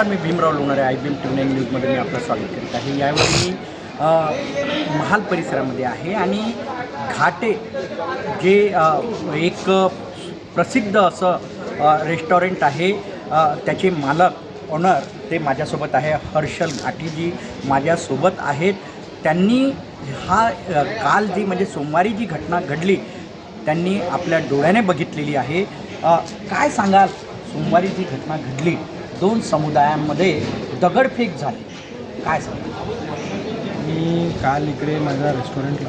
नमस्कार मी Bhimrao Lonare I B M T nine न्यूजमध्ये मी आपलं स्वागत करीत आहे. यावेळी मी महाल परिसरामध्ये आहे आणि घाटे जे एक प्रसिद्ध असं रेस्टॉरंट आहे त्याचे मालक ओनर ते माझ्यासोबत आहे हर्षल घाटेजी माझ्यासोबत आहेत. त्यांनी हा काल जी म्हणजे सोमवारी जी घटना घडली त्यांनी आपल्या डोळ्याने बघितलेली आहे. काय सांगाल? सोमवारी जी घटना घडली दोन समुदायांमध्ये दगडफेक झाली. काय सांग मी काल इकडे माझ्या रेस्टॉरंटला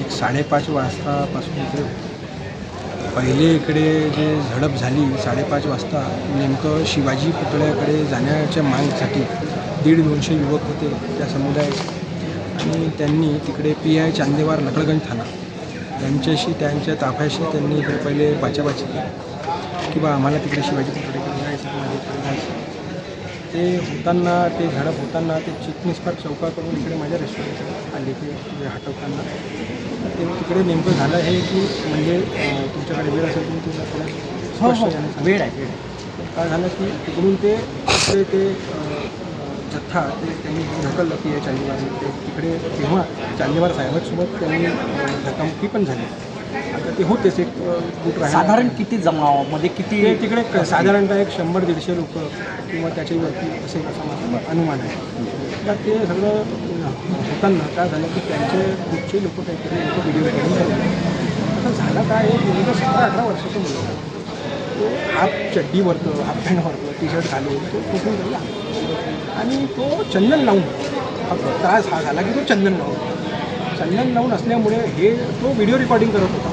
एक साडेपाच वाजतापासून इकडे पहिले इकडे जे झडप झाली साडेपाच वाजता नेमकं शिवाजी पुतळ्याकडे जाण्याच्या मागसाठी दीड दोनशे युवक होते त्या समुदायाचे. आणि त्यांनी तिकडे पी आय चांदेवार लकडगंज ठाणा त्यांच्याशी त्यांच्या ताफ्याशी त्यांनी इकडे पहिले बाचाबाची केली. की बा आम्हाला तिकडे शिवाजी पुतळे जायचं माझ्या इकडे जायचं ते होताना ते झडप होताना ते चिटणीसकर चौकाकडून इकडे माझ्या रेस्टॉरंटकडे आले ते ते हटवताना ते तिकडे नेमकं झालं हे की म्हणजे तुमच्याकडे वेळ असेल तुम्ही तुला थोडं हो स्पष्ट हो. वेळ आहे वेळ. काय झालं की तिकडून ते तिकडे ते अं, जथ्था ते त्यांनी ढकललं की हे चांदीवार ते तिकडे तेव्हा चांदीवार साहेबांसोबत त्यांनी अं, धक्कामुक्की पण झाली आता ते होतेच एक गुट राहिला. साधारण किती जमावामध्ये किती ते तिकडे साधारणतः एक शंभर दीडशे लोक किंवा त्याच्यावरती असा माझा अनुमान आहे. तर ते सगळं होताना काय झालं की त्यांचे ग्रुपचे लोक काहीतरी लोक व्हिडिओ करून आता झालं काय एक मुलगा सतरा अठरा वर्षाचा मुलगा तो हाफ चड्डी वरतो हाफ पॅन्ट वरतो टी शर्ट घालून तो कुठून गेला आणि तो चंदन लावून त्रास हा झाला की तो चंदन लावून. चंदन लावून असल्यामुळे हे तो व्हिडिओ रेकॉर्डिंग करत होता.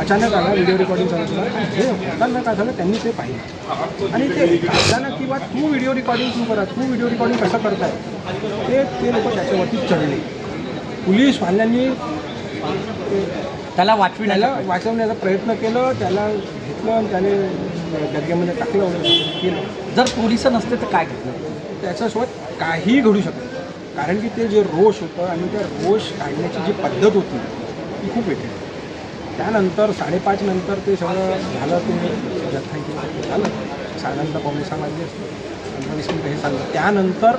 अचानक आला व्हिडिओ रेकॉर्डिंग करत होता. आणि हे होताना काय झालं त्यांनी ते पाहिलं. आणि ते काढताना किंवा तू व्हिडिओ रेकॉर्डिंग तू करा तू व्हिडिओ रेकॉर्डिंग कसं करताय? ते ते लोक त्याच्यावरती चढले. पोलीसवाल्यांनी ते त्याला वाचविण्याला वाचवण्याचा प्रयत्न केलं त्याला घेतलं आणि त्याने डग्यामध्ये टाकलं केलं. जर पोलीस नसते तर काय घडलं त्याच्यासोबत काहीही घडू शकतं कारण की ते जे रोष होतं आणि त्या रोष काढण्याची जी पद्धत होती ती खूप वेगळी. त्यानंतर साडेपाच नंतर ते सगळं झालं ते जथाई झालं. साधारणतः पावणे सहा वाजले असते. पंधरा वीस हे चाललं. त्यानंतर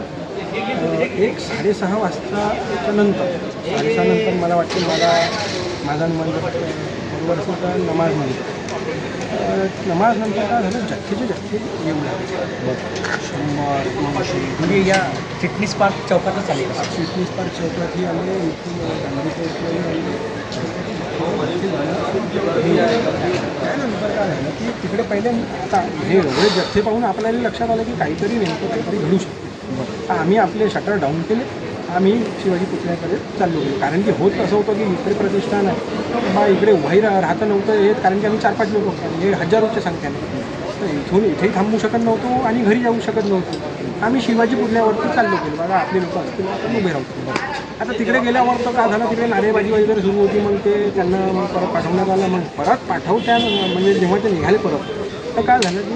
एक साडेसहा वाजताच्या नंतर साडेसहा नंतर मला वाटतं मला माझा मन बरोबर असेल तर नमाज म्हणतो नमाज नंतर काय झालं? जथ्थेचे जथ्थे येऊ लागले. शंभर दोनशे म्हणजे या चिटणीस पार्क चौकातच आले. चिटणीस पार्क चौकात ही आले त्यानंतर काय झालं की तिकडे पहिले आता हे एवढे जथ्थे पाहून आपल्याला लक्षात आलं की काहीतरी नेमकं काहीतरी घडू शकतं. आम्ही आपले शटर डाऊन केले. आम्ही शिवाजी पुतळ्याकडे चाललो गेलो कारण की होत असं होतं की इकडे प्रतिष्ठान आहे. बा इकडे वही रा- राहतं नव्हतं येत कारण की आम्ही चार पाच लोक होतो. हे हजारोच्या संख्येने. तर इथून इथेही थांबू शकत नव्हतो आणि घरी जाऊ शकत नव्हतो. आम्ही शिवाजी पुतळ्यावरती चाललो गेलो. बघा आपले लोक असतील आपण उभे राहतो आता तिकडे गेल्यावर तर काय झालं? तिकडे नारेबाजी वगैरे सुरू होती. मग ते त्यांना मग परत पाठवण्यात आलं. मग परत पाठवत्या म्हणजे जेव्हा ते निघाले परत तर काय झालं की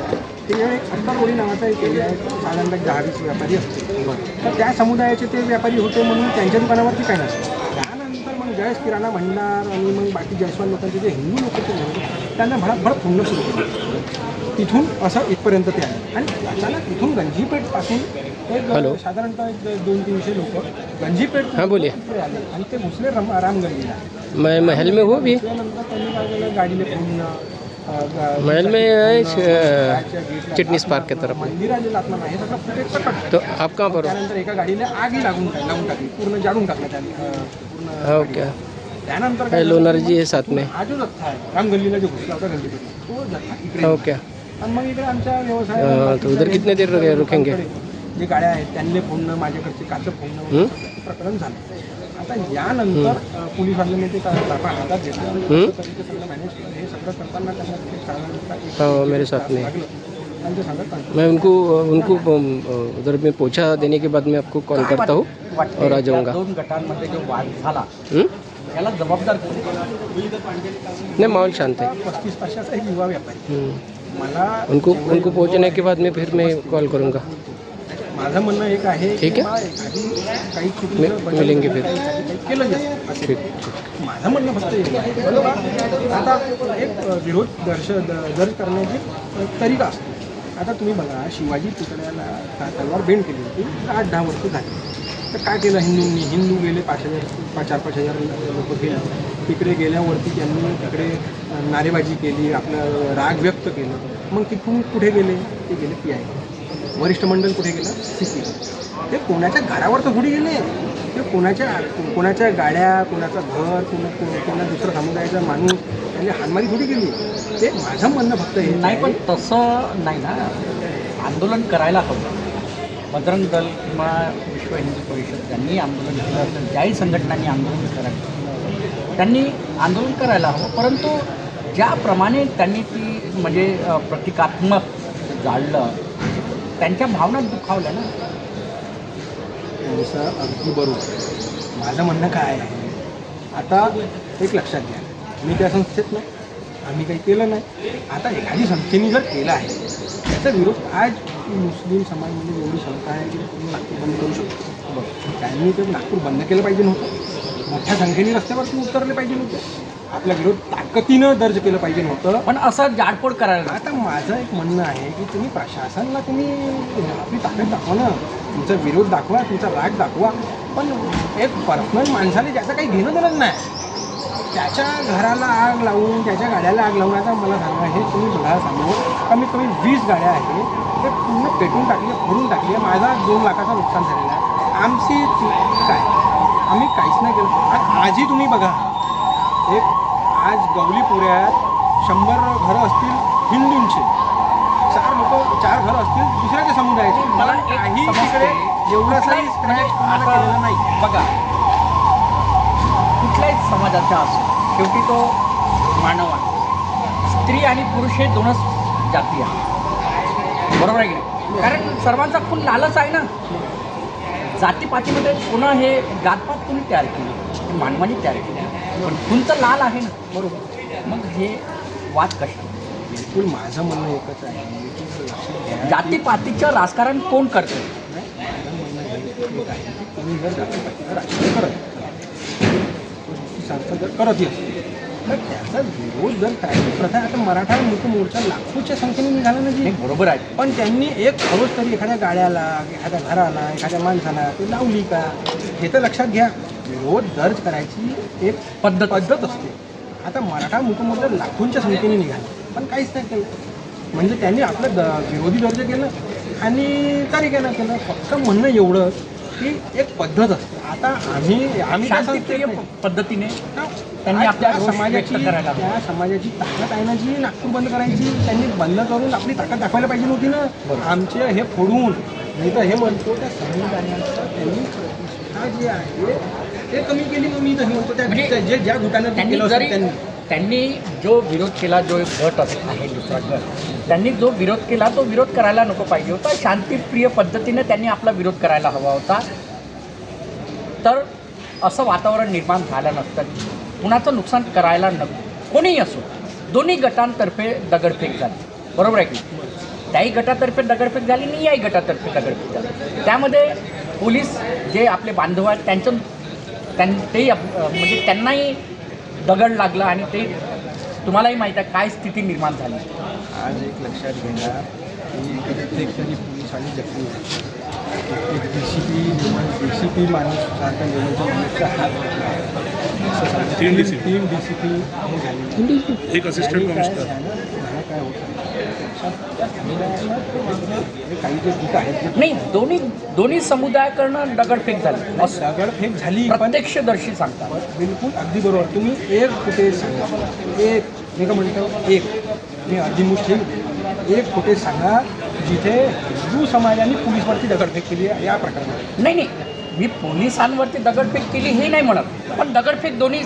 ते एक सत्तरवडी नावाचा एक एरिया आहे. साधारणतः दहा वीस व्यापारी असते तर त्या समुदायाचे ते व्यापारी होते म्हणून त्यांच्या दुकानावरती काही नसतं. त्यानंतर मग जयस किराणा भंडार आणि मग बाकी जयस्वाल लोकांचे जे हिंदू लोक ते होते त्यांना भडक फोडणं सुरू केलं. तिथून असं इथपर्यंत ते आले. आणि अचानक इथून गंजीपेठपासून एक हॅलो. साधारणतः एक दोन तीनशे लोक गंजीपेठ हां, आले. आणि ते घुसले राम रामगंजीला. मैं महल में हूँ अभी? त्यानंतर त्यांनी काय केलं? गाडीला फोडणं महल में है, इस, फोडणं, अ, गाडीच्या गेटला चिटणीस लाथमा, पार्क के तरफ में। मंदिराला लाथमा नाही हे सगळं फुटेज पकड तो आप कहाँ पर हो त्यानंतर एका गाडीला आगी लागून टाक- लावून टाकली पूर्ण जाळून टाकलं त्याने अ, पूर्ण ओके त्यानंतर काय झालं? लोनार जी है साथ में हा जो जथ्था आहे रामगल्लीला जो घुसला होता गल्लीत तो जथ्था इकडे ओके आणि मग इकडे आमच्या व्यवसाय अ, तो उधर कितने देर रुके- रुकेंगे? जे गाड्या आहेत त्यांनी फोडणं माझ्याकडचे काचं फोडणं वगैरे हं? सगळं प्रकरण झालं आता यानंतर अ, पोलीसवाल्यांनी ते काय ताबा हातात घेतला. आणि हं? कसं तरी ते सगळं मॅनेज केलं. हे सगळं करताना त्यांना ते साधारणतः एक हाँ मेरे साथ में. लागलं. त्यांचं सांगत नाही. मैं उनको उनको अम, उधर में पहुंचा देने के बाद मैं आपको कॉल करता हूँ वाटते और आ या जाऊंगा दोन गटांमध्ये जो वाद झाला हम्म? याला जबाबदार कोण? नहीं माहौल शांत है. पस्तीस पाचशेचा एक युवा व्यापारी. हम्म. मला उनको उनको पहुंचने के बाद में फिर मैं कॉल करूँगा. माझं म्हणणं एक आहे ठीक आहे. काही मिलेंगे फिर. केलं. ठीक माझं म्हणणं फक्त एक आहे बरोबर? आता एक विरोध दर्श द- दर्ज करण्याची तरीका असते. आता तुम्ही बघा शिवाजी पुतळ्याला तलवार बेंड केली होती आठ दहा वर्ष झाली. तर काय केलं हिंदूंनी? हिंदू गेले पाच हजार पाच चार पाच हजार लोक गेले. तिकडे गेल्यावरती त्यांनी तिकडे नारेबाजी केली आपलं राग व्यक्त केलं. मग तिथून कुठे गेले? ते गेले पी आय. वरिष्ठ मंडळ कुठे गेलं? सी पी ते कोणाच्या घरावर तर थोडी गेले. ते कोणाच्या कोणाच्या गाड्या कोणाचं घर कोणा कोणा दुसरा समुदायाचा माणूस त्यांनी हानमारी थोडी केली ते माझं म्हणणं फक्त हे नाही पण तसं नाही ना. आंदोलन करायला हवं. बजरंग दल किंवा विश्व हिंदू परिषद ज्यांनी आंदोलन केलं असेल ज्याही संघटनांनी आंदोलन करायचं त्यांनी आंदोलन करायला हवं. परंतु ज्याप्रमाणे त्यांनी ती म्हणजे प्रतिकात्मक जाळलं त्यांच्या भावना दुखावल्या ना? त्यांचं अगदी बरोबर. माझं म्हणणं काय आहे? आता एक लक्षात घ्या. मी त्या संस्थेत नाही. आम्ही काही केलं नाही. आता एखादी संस्थेने जर केलं आहे त्याचा विरोध आज मुस्लिम समाजमध्ये एवढी संस्था आहे की तुम्ही नागपूर बंद करू शकतो. बरं त्यांनी तर नागपूर बंद केलं पाहिजे नव्हतं. मोठ्या संख्येने रस्त्यावरती उतरले पाहिजे नव्हते. आपला विरोध ताकदीनं दर्ज केलं पाहिजे नव्हतं. पण असं जाडपोड करायला आता माझं एक म्हणणं आहे की तुम्ही प्रशासनाला तुम्ही आपली ताकद दाखवा ना. तुमचा विरोध दाखवा तुमचा राग दाखवा. पण एक पर्सनल माणसाने ज्याचं काही घेणं देणं नाही त्याच्या घराला आग लावून त्याच्या गाड्याला आग लावून आता मला सांगा हे तुम्ही बघा समोर कमीत कमी वीस गाड्या आहेत ते पूर्ण पेटून टाकले फोडून टाकले. माझा दोन लाखाचं नुकसान झालेलं आहे. आमची काय? आम्ही काहीच नाही केलं. आजही तुम्ही बघा. एक आज गवलीपुऱ्यात शंभर घरं असतील हिंदूंचे. चार लोक चार घरं असतील दुसऱ्याच्या समुदायाचे. मला काही तिकडे एवढं कुठल्याही- स्क्रॅच कोणाला केलेलं नाही. बघा. कुठल्याही समाजाचा असो शेवटी तो मानव आहे. स्त्री आणि पुरुष हे दोनच जाती आहेत. बरोबर आहे की कारण सर्वांचा खून लालच आहे ना. जातीपातीमध्ये पुन्हा हे जातपात कोणी तयार केली? मानवाने तयार केली. पण तर लाल आहे ना बरोबर. मग हे वाद कशा? बिलकुल माझं म्हणणं एकच आहे की लक्षात घ्या की- जातीपातीचं राजकारण कोण करतं? माझं म्हणणं हे आहे की तुम्ही जर जातीपातीचं राजकारण करत जर करत असेल तर त्याचा विरोध जर करायची प्रथा आता मराठा मुक मोर्चा लाखोच्या संख्येने निघाला ना जी. बरोबर आहे. पण त्यांनी एक खरोच तरी एखाद्या गाड्याला एखाद्या घराला एखाद्या माणसाला ते लावली का? हे तर लक्षात घ्या. विरोध दर्ज करायची एक पद्धत पद्धत असते. आता मराठा मुकमोर्चा लाखोंच्या संख्येने निघाला पण काहीच नाही केलं. म्हणजे त्यांनी आपलं द विरोधी दर्ज केलं आणि तारिकेनं केलं फक्त म्हणणं एवढं की एक पद्धत असते. आता आम्ही आम्ही नाही. पद्धतीने त्यांनी आपल्या त्या समाजाची व्यक्त करायला हवा. त्या समाजाची ताकद आहे ना जी नागपूर बंद करायची त्यांनी बंद करून आपली ताकद दाखवायला पाहिजे नव्हती बरोबर. ना आमचे हे फोडून नाही तर हे म्हणतो त्या समुदायाचं त्यांनी प्रतिष्ठा जी आहे ते कमी केली मग मी तर हे म्हणतो त्या जे ज्या त्यांनी केलं त्यांनी. त्यांनी जो विरोध केला जो एक गट आहे दुसरा गट त्यांनी जो विरोध केला तो विरोध करायला नको पाहिजे होता. शांतिप्रिय पद्धतीने त्यांनी आपला विरोध करायला हवा होता. तर असं वातावरण निर्माण झालं नसतं. कुणाचं नुकसान करायला नको. कोणीही असो दोन्ही गटांतर्फे दगडफेक झाली. बरोबर आहे की नाही? त्याही गटातर्फे दगडफेक झाली आणि याही गटातर्फे दगडफेक झाली. त्यामध्ये पोलीस जे आपले बांधव आहेत त्यांचं त्यां तेही आप- म्हणजे त्यांनाही दगड लागला आणि ते तुम्हालाही माहीत आहे काय स्थिती निर्माण झाली आज एक लक्षात घ्या की प्रत्येक जरी पोलीस आणि जखमी झाले. एक D C P D C P माणूस सारखा लेवलचा माणूसचा हात तुटला. असं सांगतात. तीन DCP. तीन डी सी पी झाले एक असिस्टंट कमिशनर नाही दोन्ही दोन्ही समुदायाकडनं दगडफेक झाली. असं दगडफेक झाली प्रत्यक्षदर्शी सांगतात. बिलकुल अगदी बरोबर. तुम्ही एक फुटेज सांगा. एक मी का म्हणतो? एक. मी अधिमुष्ठी एक फुटेज सांगा जिथे हिंदू समाजाने पोलीसवरती दगडफेक केली आहे. या प्रकरणात. नाही नाही. मी पोलिसांवरती दगडफेक केली हे नाही म्हणत. पण दगडफेक दोन्ही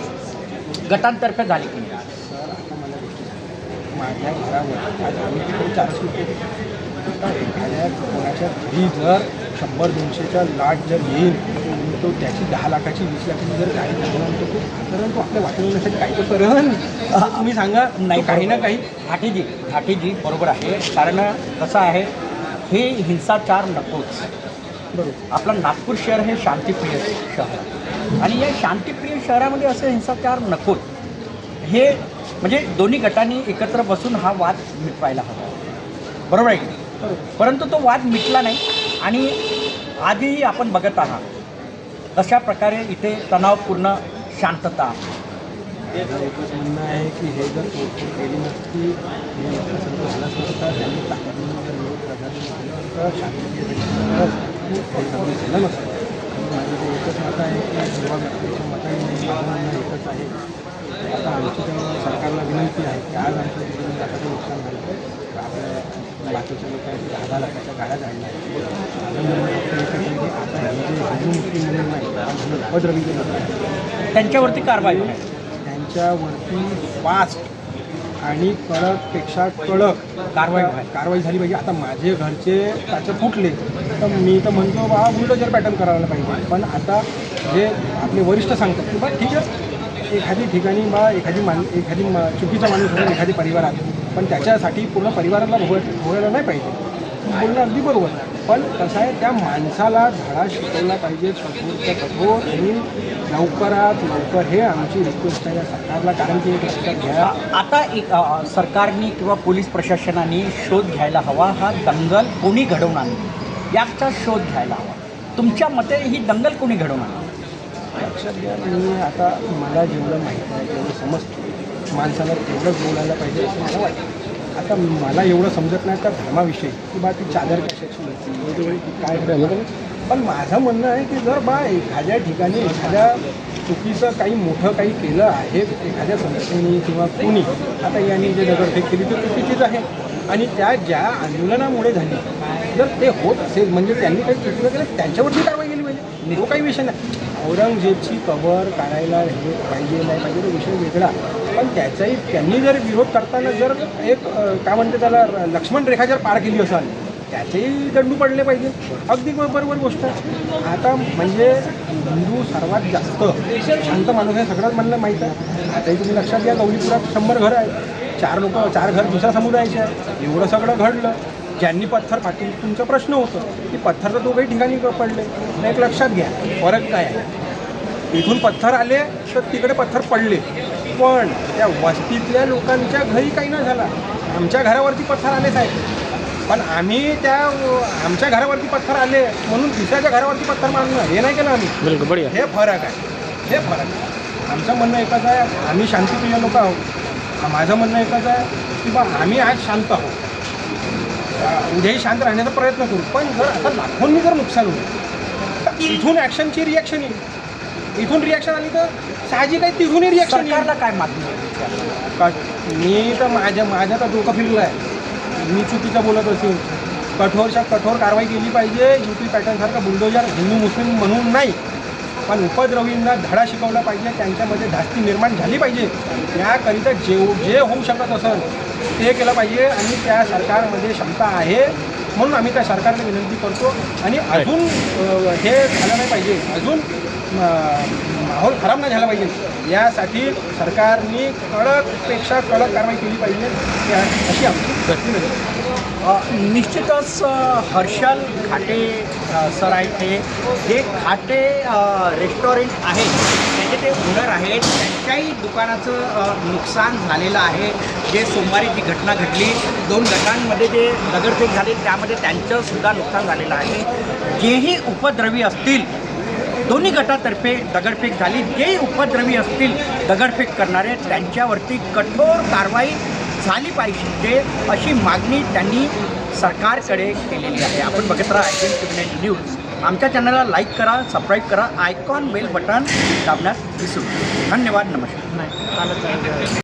गटांतर्फे झाली की नाही? सर आता मला गोष्टी सांगा. माझ्या घरावर आज आम्ही तिकडे लोक होतो. एखाद्या कोणाच्या घरी जर शंभर दोनशेच्या लाट जर येईल तो त्याची दहा लाखाची वीस लाखाची जर गाडी झाल्यानंतर तो साधारण तो आपल्या वाचवण्यासाठी काय तो करण तुम्ही सांगा नाही काही ना काही घाटीजी घाटीजी बरोबर आहे. कारण कसं आहे हे हिंसाचार नकोच. बरोबर. आपलं नागपूर शहर हे शांतिप्रिय शहर. आहे. आणि या शांतिप्रिय शहरामध्ये असं हिंसाचार नकोच. हे म्हणजे दोन्ही गटांनी एकत्र बसून हा वाद मिटवायला हवा. बरोबर आहे की परंतु तो वाद मिटला नाही आणि आजही आपण बघत आहात कशा प्रकारे इथे तणावपूर्ण शांतता. एकच म्हणणं आहे की हे जर तोडफोड केली नसती हे प्रसंग नसता त्यांनी झालं? नसतं. माझं एकच मत आहे की माझं म्हणणं एकच आहे. आता आमची सरकारला विनंती आहे की आज आमच्या लाखाचं नुकसान झालं तर आपल्या बाकीच्या लोकांनी दहा दहा लाखाच्या गाड्या आता हिंदू म्हणून नाही उपद्रवी त्यांच्यावरती कारवाई त्यांच्यावरती फास्ट आणि कडकपेक्षा कडक कारवाई कारवाई झाली पाहिजे. आता माझे घरचे त्याचे फुटले तर मी तर म्हणतो बा बुलडोजर पॅटर्न करायला पाहिजे. पण आता जे आपले वरिष्ठ सांगतात की बा ठीक आहे एखादी ठिकाणी बा एखादी मान एखादी मा चुकीचा माणूस होता एखादी परिवारात पण त्याच्यासाठी पूर्ण परिवाराला भोग भोगायला नाही पाहिजे. बोलणं अगदी बरोबर. पण कसं आहे त्या माणसाला धडा शिकवला पाहिजे कठोरच्या कठोर आणि लवकरात लवकर हे आमची रिक्वेस्ट आहे या सरकारला कारण की एक लक्षात घ्या. आता एक सरकारने किंवा पोलीस प्रशासनाने शोध घ्यायला हवा. हा दंगल कोणी घडवणार नाही? याचा शोध घ्यायला हवा. तुमच्या मते ही दंगल कोणी घडवणार लक्षात घ्या. मी आता मला जेवढं माहीत आहे तेवढं समजतं माणसाला तेवढंच बोलायला पाहिजे असं मला वाटतं. आता मला एवढं समजत नाही त्या धर्माविषयी की बा ती चादर कशाची होती ती काय होती. पण माझं म्हणणं आहे की जर बा एखाद्या ठिकाणी एखाद्या चुकीचं काही मोठं काही केलं आहे एखाद्या संस्थेने किंवा कोणी आता यांनी जे दगडफेक केली तर चुकीचीच आहे. आणि त्या ज्या आंदोलनामुळे झाली जर ते होत असेल म्हणजे त्यांनी काही चुकीचं केलं त्यांच्यावरती कारवाई केली पाहिजे. तो काही विषय नाही. औरंगजेबची कबर काढायला हे पाहिजे नाही पाहिजे तो विषय वेगळा. पण त्याचाही त्यांनी जर विरोध करताना जर एक काय म्हणते त्याला लक्ष्मण रेखा जर पार केली असाल त्याचेही दंडू पडले पाहिजे. अगदी बरोबर गोष्ट. आता म्हणजे हिंदू सर्वात जास्त शांत माणूस आहे सगळ्यात म्हणलं माहीत आहे. आताही तुम्ही लक्षात घ्या गौरीपुरात शंभर घर आहे चार लोक चार घर दुसऱ्या समुदायाचे आहे एवढं सगळं घडलं. ज्यांनी पत्थर फाटली तुमचा प्रश्न होतं. की पत्थर तर दोघंही ठिकाणी पडले. पण एक लक्षात घ्या फरक काय आहे? इथून पत्थर आले तर तिकडे पत्थर पडले. पण त्या वस्तीतल्या लोकांच्या घरी काही न झाला. आमच्या घरावरती पत्थर आलेच आहेत पण आम्ही त्या आमच्या घरावरती पत्थर आले म्हणून दुसऱ्याच्या घरावरती पत्थर मारणं हे नाही केलं आम्ही. हे फरक आहे. हे फरक आहे. आमचं म्हणणं एकच आहे आम्ही शांतिप्रिय लोक आहोत. माझं म्हणणं एकच आहे की बा आम्ही आज शांत आहोत. उद्याही शांत राहण्याचा प्रयत्न करू. पण जर आता लाखोंनी जर नुकसान होईल तर इथून ॲक्शनची रिॲक्शन येईल. इथून रिॲक्शन आली तर साहजिक आहे तिथूनही रिॲक्शन येईल. काय मागणी मी तर माझ्या माझ्या तर डोकं फिरलं आहे मी चुकीचं बोलत असेल. कठोरच्या कठोर कारवाई केली पाहिजे. यू पी पॅटर्नसारखा बुलडोजर हिंदू मुस्लिम म्हणून नाही. पण उपद्रवींना धडा शिकवला पाहिजे. त्यांच्यामध्ये धास्ती निर्माण झाली पाहिजे. याकरिता जे जे होऊ शकत असेल ते केलं पाहिजे आणि त्या सरकारमध्ये क्षमता आहे म्हणून आम्ही त्या सरकारला विनंती करतो. आणि अजून हे झालं नाही पाहिजे. अजून माहोल खराब नाही झाला पाहिजे. यासाठी सरकारने कडकपेक्षा कडक कारवाई केली पाहिजे. या- अशी आमची अ, निश्चितच हर्षल खाटे सर आहेत ते. जे खाटे रेस्टॉरंट आहे जे ते ओनर आहेत त्यांच्याही दुकानाचं नुकसान झालेलं आहे. जे सोमवारी जी घटना घडली दोन गटांमध्ये जे दगडफेक झाली त्यामध्ये त्यांचंसुद्धा नुकसान झालेलं आहे. जेही उपद्रवी असतील दोन्ही गटातर्फे दगडफेक झाली. जेही उपद्रवी असतील दगडफेक करणारे त्यांच्यावरती कठोर कारवाई झाली पाहिजे. अशी मागणी त्यांनी सरकारकडे केलेली आहे. आपण बघत राहा आय न्यूज आमच्या चॅनलला लाईक करा सबस्क्राईब करा आयकॉन बेल बटन दाबण्यास विसरू धन्यवाद नमस्कार.